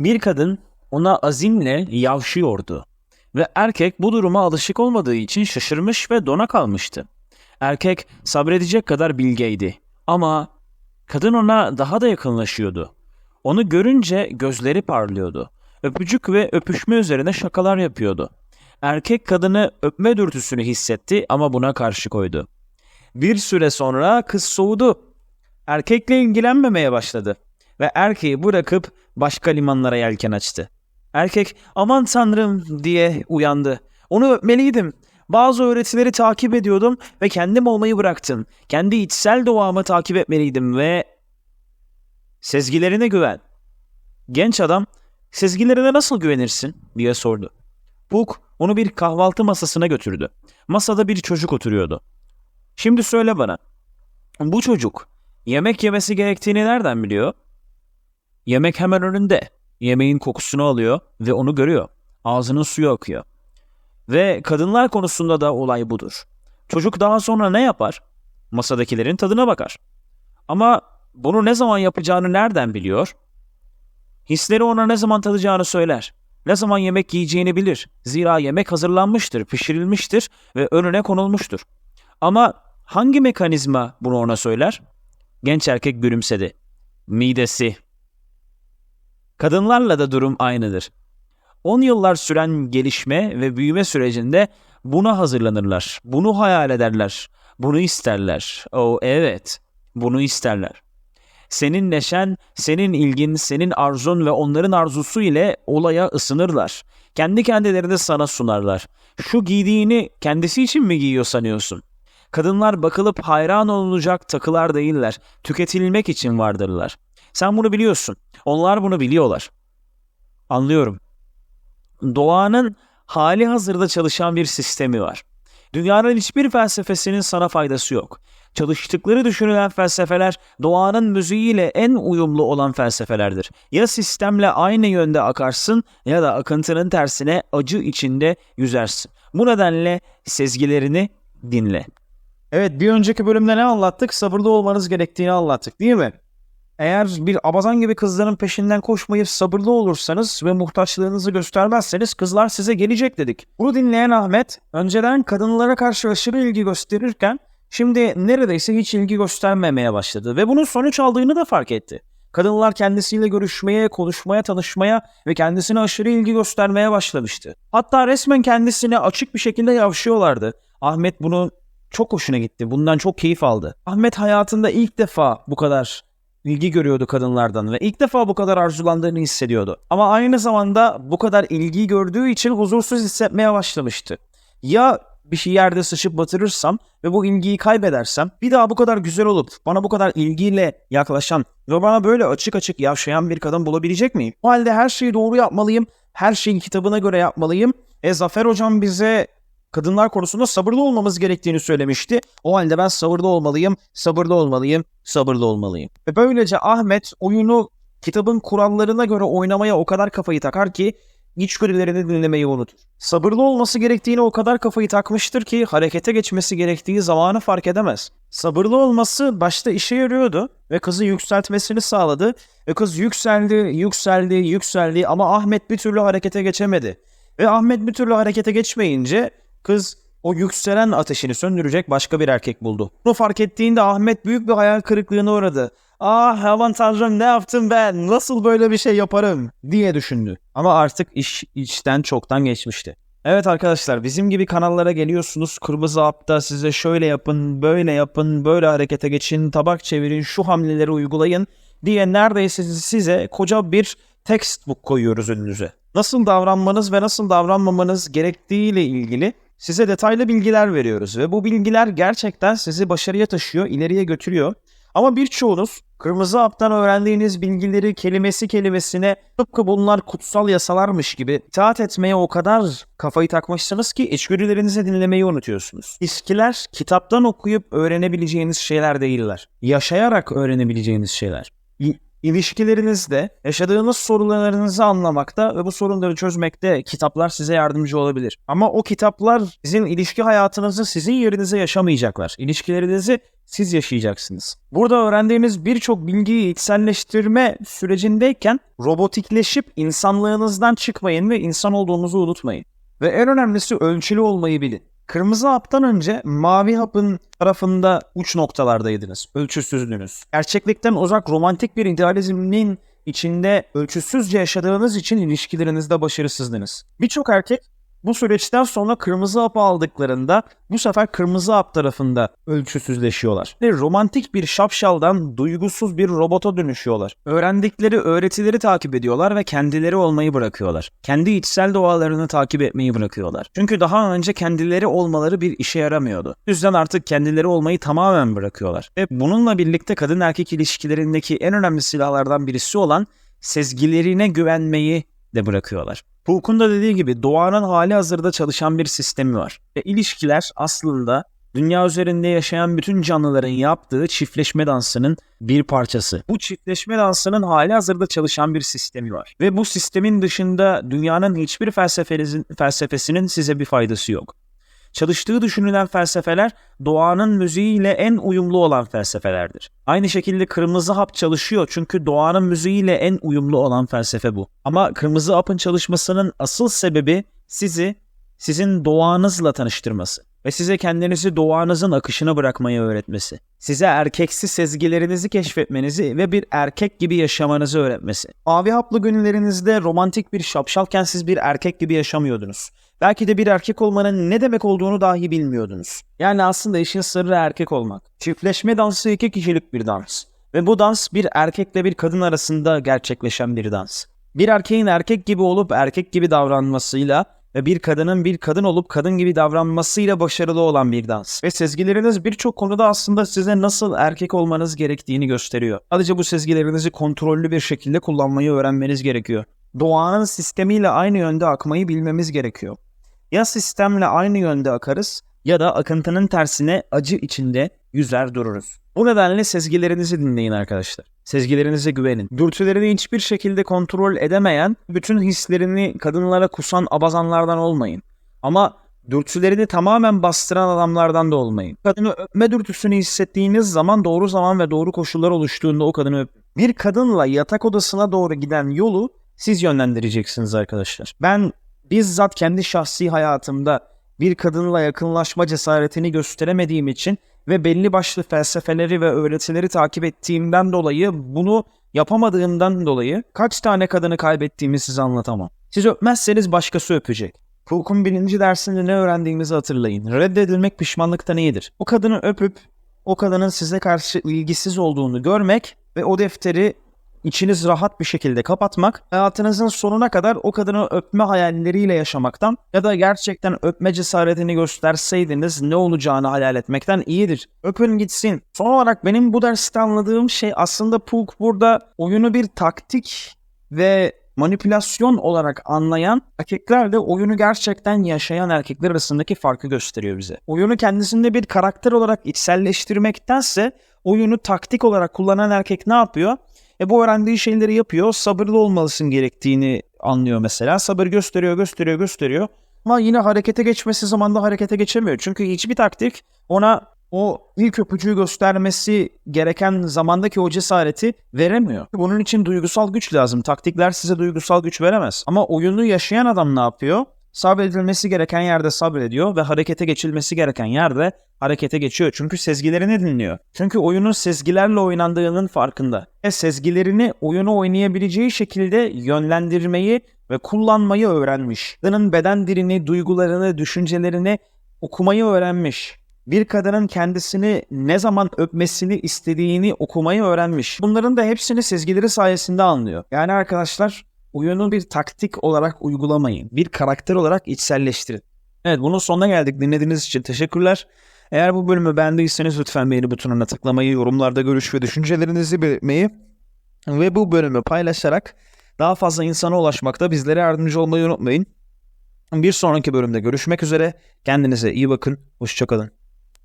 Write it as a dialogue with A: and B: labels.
A: Bir kadın ona azimle yavşıyordu ve erkek bu duruma alışık olmadığı için şaşırmış ve dona kalmıştı. Erkek sabredecek kadar bilgeydi ama kadın ona daha da yakınlaşıyordu. Onu görünce gözleri parlıyordu. Öpücük ve öpüşme üzerine şakalar yapıyordu. Erkek kadını öpme dürtüsünü hissetti ama buna karşı koydu. Bir süre sonra kız soğudu. Erkekle ilgilenmemeye başladı ve erkeği bırakıp başka limanlara yelken açtı. Erkek aman tanrım diye uyandı. Onu öpmeliydim. Bazı öğretileri takip ediyordum ve kendim olmayı bıraktım. Kendi içsel doğamı takip etmeliydim ve... Sezgilerine güven. Genç adam, sezgilerine nasıl güvenirsin diye sordu. Puck onu bir kahvaltı masasına götürdü. Masada bir çocuk oturuyordu. Şimdi söyle bana. Bu çocuk yemek yemesi gerektiğini nereden biliyor? Yemek hemen önünde. Yemeğin kokusunu alıyor ve onu görüyor. Ağzının suyu akıyor. Ve kadınlar konusunda da olay budur. Çocuk daha sonra ne yapar? Masadakilerin tadına bakar. Ama bunu ne zaman yapacağını nereden biliyor? Hisleri ona ne zaman tadacağını söyler. Ne zaman yemek yiyeceğini bilir. Zira yemek hazırlanmıştır, pişirilmiştir ve önüne konulmuştur. Ama hangi mekanizma bunu ona söyler? Genç erkek gülümsedi. Midesi. Kadınlarla da durum aynıdır. 10 yıllar süren gelişme ve büyüme sürecinde buna hazırlanırlar. Bunu hayal ederler. Bunu isterler. O evet. Bunu isterler. Senin neşen, senin ilgin, senin arzun ve onların arzusu ile olaya ısınırlar. Kendi kendilerini sana sunarlar. Şu giydiğini kendisi için mi giyiyor sanıyorsun? Kadınlar bakılıp hayran olunacak takılar değiller. Tüketilmek için vardırlar. Sen bunu biliyorsun. Onlar bunu biliyorlar. Anlıyorum. Doğanın hali hazırda çalışan bir sistemi var. Dünyanın hiçbir felsefesinin sana faydası yok. Çalıştıkları düşünülen felsefeler doğanın müziğiyle en uyumlu olan felsefelerdir. Ya sistemle aynı yönde akarsın ya da akıntının tersine acı içinde yüzersin. Bu nedenle sezgilerini dinle. Evet bir önceki bölümde ne anlattık? Sabırlı olmanız gerektiğini anlattık değil mi? Eğer bir abazan gibi kızların peşinden koşmayıp sabırlı olursanız ve muhtaçlığınızı göstermezseniz kızlar size gelecek dedik. Bunu dinleyen Ahmet önceden kadınlara karşı aşırı ilgi gösterirken şimdi neredeyse hiç ilgi göstermemeye başladı ve bunun sonuç aldığını da fark etti. Kadınlar kendisiyle görüşmeye, konuşmaya, tanışmaya ve kendisine aşırı ilgi göstermeye başlamıştı. Hatta resmen kendisine açık bir şekilde yavşıyorlardı. Ahmet bunu çok hoşuna gitti. Bundan çok keyif aldı. Ahmet hayatında ilk defa bu kadar ilgi görüyordu kadınlardan ve ilk defa bu kadar arzulandığını hissediyordu. Ama aynı zamanda bu kadar ilgi gördüğü için huzursuz hissetmeye başlamıştı. Ya bir şey yerde sıçıp batırırsam ve bu ilgiyi kaybedersem bir daha bu kadar güzel olup bana bu kadar ilgiyle yaklaşan ve bana böyle açık açık yavşayan bir kadın bulabilecek miyim? O halde her şeyi doğru yapmalıyım. Her şeyi kitabına göre yapmalıyım. E Zafer hocam bize kadınlar konusunda sabırlı olmamız gerektiğini söylemişti. O halde ben sabırlı olmalıyım, sabırlı olmalıyım, sabırlı olmalıyım. Ve böylece Ahmet oyunu kitabın kurallarına göre oynamaya o kadar kafayı takar ki içgörülerini dinlemeyi unutur. Sabırlı olması gerektiğini o kadar kafayı takmıştır ki harekete geçmesi gerektiği zamanı fark edemez. Sabırlı olması başta işe yarıyordu ve kızı yükseltmesini sağladı ve kız yükseldi, yükseldi, yükseldi ama Ahmet bir türlü harekete geçemedi. Ve Ahmet bir türlü harekete geçmeyince kız o yükselen ateşini söndürecek başka bir erkek buldu. Bunu fark ettiğinde Ahmet büyük bir hayal kırıklığına uğradı. Ah aman tanrım ne yaptım ben nasıl böyle bir şey yaparım diye düşündü. Ama artık iş içten çoktan geçmişti. Evet arkadaşlar bizim gibi kanallara geliyorsunuz. Kırmızı hapta size şöyle yapın, böyle yapın, böyle harekete geçin, tabak çevirin, şu hamleleri uygulayın diye neredeyse size koca bir textbook koyuyoruz önünüze. Nasıl davranmanız ve nasıl davranmamanız gerektiğiyle ilgili size detaylı bilgiler veriyoruz ve bu bilgiler gerçekten sizi başarıya taşıyor, ileriye götürüyor. Ama birçoğunuz kırmızı haptan öğrendiğiniz bilgileri kelimesi kelimesine tıpkı bunlar kutsal yasalarmış gibi itaat etmeye o kadar kafayı takmışsınız ki içgörülerinizi dinlemeyi unutuyorsunuz. İskiler kitaptan okuyup öğrenebileceğiniz şeyler değiller. Yaşayarak öğrenebileceğiniz şeyler. İlişkilerinizde yaşadığınız sorunlarınızı anlamakta ve bu sorunları çözmekte kitaplar size yardımcı olabilir. Ama o kitaplar sizin ilişki hayatınızı sizin yerinize yaşamayacaklar. İlişkilerinizi siz yaşayacaksınız. Burada öğrendiğiniz birçok bilgiyi içselleştirme sürecindeyken robotikleşip insanlığınızdan çıkmayın ve insan olduğunuzu unutmayın. Ve en önemlisi ölçülü olmayı bilin. Kırmızı haptan önce mavi hapın tarafında uç noktalardaydınız. Ölçüsüzdünüz. Gerçeklikten uzak romantik bir idealizmin içinde ölçüsüzce yaşadığınız için ilişkilerinizde başarısızdınız. Birçok erkek bu süreçten sonra kırmızı hapı aldıklarında bu sefer kırmızı hap tarafında ölçüsüzleşiyorlar. Ve romantik bir şapşaldan duygusuz bir robota dönüşüyorlar. Öğrendikleri öğretileri takip ediyorlar ve kendileri olmayı bırakıyorlar. Kendi içsel doğalarını takip etmeyi bırakıyorlar. Çünkü daha önce kendileri olmaları bir işe yaramıyordu. Yüzden artık kendileri olmayı tamamen bırakıyorlar. Ve bununla birlikte kadın erkek ilişkilerindeki en önemli silahlardan birisi olan sezgilerine güvenmeyi de bırakıyorlar. Foucault'un da dediği gibi doğanın hali hazırda çalışan bir sistemi var. Ve ilişkiler aslında dünya üzerinde yaşayan bütün canlıların yaptığı çiftleşme dansının bir parçası. Bu çiftleşme dansının hali hazırda çalışan bir sistemi var. Ve bu sistemin dışında dünyanın hiçbir felsefesinin size bir faydası yok. Çalıştığı düşünülen felsefeler doğanın müziğiyle en uyumlu olan felsefelerdir. Aynı şekilde kırmızı hap çalışıyor çünkü doğanın müziğiyle en uyumlu olan felsefe bu. Ama kırmızı hapın çalışmasının asıl sebebi sizi sizin doğanızla tanıştırması ve size kendinizi doğanızın akışına bırakmayı öğretmesi. Size erkeksi sezgilerinizi keşfetmenizi ve bir erkek gibi yaşamanızı öğretmesi. Mavi haplı günlerinizde romantik bir şapşalken siz bir erkek gibi yaşamıyordunuz. Belki de bir erkek olmanın ne demek olduğunu dahi bilmiyordunuz. Yani aslında işin sırrı erkek olmak. Çiftleşme dansı iki kişilik bir dans. Ve bu dans bir erkekle bir kadın arasında gerçekleşen bir dans. Bir erkeğin erkek gibi olup erkek gibi davranmasıyla ve bir kadının bir kadın olup kadın gibi davranmasıyla başarılı olan bir dans. Ve sezgileriniz birçok konuda aslında size nasıl erkek olmanız gerektiğini gösteriyor. Sadece bu sezgilerinizi kontrollü bir şekilde kullanmayı öğrenmeniz gerekiyor. Doğanın sistemiyle aynı yönde akmayı bilmemiz gerekiyor. Ya sistemle aynı yönde akarız ya da akıntının tersine acı içinde yüzer dururuz. Bu nedenle sezgilerinizi dinleyin arkadaşlar. Sezgilerinize güvenin. Dürtülerini hiçbir şekilde kontrol edemeyen, bütün hislerini kadınlara kusan abazanlardan olmayın. Ama dürtülerini tamamen bastıran adamlardan da olmayın. Kadını öpme dürtüsünü hissettiğiniz zaman doğru zaman ve doğru koşullar oluştuğunda o kadını öp. Bir kadınla yatak odasına doğru giden yolu siz yönlendireceksiniz arkadaşlar. Ben bizzat kendi şahsi hayatımda bir kadınla yakınlaşma cesaretini gösteremediğim için ve belli başlı felsefeleri ve öğretileri takip ettiğimden dolayı bunu yapamadığımdan dolayı kaç tane kadını kaybettiğimi size anlatamam. Siz öpmezseniz başkası öpecek. Foucault'un birinci dersinde ne öğrendiğimizi hatırlayın. Reddedilmek pişmanlıktan iyidir. O kadını öpüp o kadının size karşı ilgisiz olduğunu görmek ve o defteri içiniz rahat bir şekilde kapatmak, hayatınızın sonuna kadar o kadını öpme hayalleriyle yaşamaktan ya da gerçekten öpme cesaretini gösterseydiniz ne olacağını hayal etmekten iyidir. Öpün gitsin. Son olarak benim bu derste anladığım şey aslında Puk burada oyunu bir taktik ve manipülasyon olarak anlayan erkeklerle oyunu gerçekten yaşayan erkekler arasındaki farkı gösteriyor bize. Oyunu kendisinde bir karakter olarak içselleştirmektense oyunu taktik olarak kullanan erkek ne yapıyor? E bu öğrendiği şeyleri yapıyor. Sabırlı olmalısın gerektiğini anlıyor mesela. Sabır gösteriyor, gösteriyor, gösteriyor. Ama yine harekete geçmesi zamanda harekete geçemiyor. Çünkü hiçbir taktik ona o ilk öpücüğü göstermesi gereken zamandaki o cesareti veremiyor. Bunun için duygusal güç lazım. Taktikler size duygusal güç veremez. Ama oyunu yaşayan adam ne yapıyor? Sabredilmesi gereken yerde sabrediyor ve harekete geçilmesi gereken yerde harekete geçiyor. Çünkü sezgilerini dinliyor. Çünkü oyunun sezgilerle oynandığının farkında. Ve sezgilerini oyunu oynayabileceği şekilde yönlendirmeyi ve kullanmayı öğrenmiş. Kadının beden dilini, duygularını, düşüncelerini okumayı öğrenmiş. Bir kadının kendisini ne zaman öpmesini istediğini okumayı öğrenmiş. Bunların da hepsini sezgileri sayesinde anlıyor. Yani arkadaşlar oyunu bir taktik olarak uygulamayın. Bir karakter olarak içselleştirin. Evet bunun sonuna geldik. Dinlediğiniz için teşekkürler. Eğer bu bölümü beğendiyseniz lütfen beğeni butonuna tıklamayı, yorumlarda görüş ve düşüncelerinizi belirtmeyi ve bu bölümü paylaşarak daha fazla insana ulaşmakta bizlere yardımcı olmayı unutmayın. Bir sonraki bölümde görüşmek üzere. Kendinize iyi bakın. Hoşçakalın.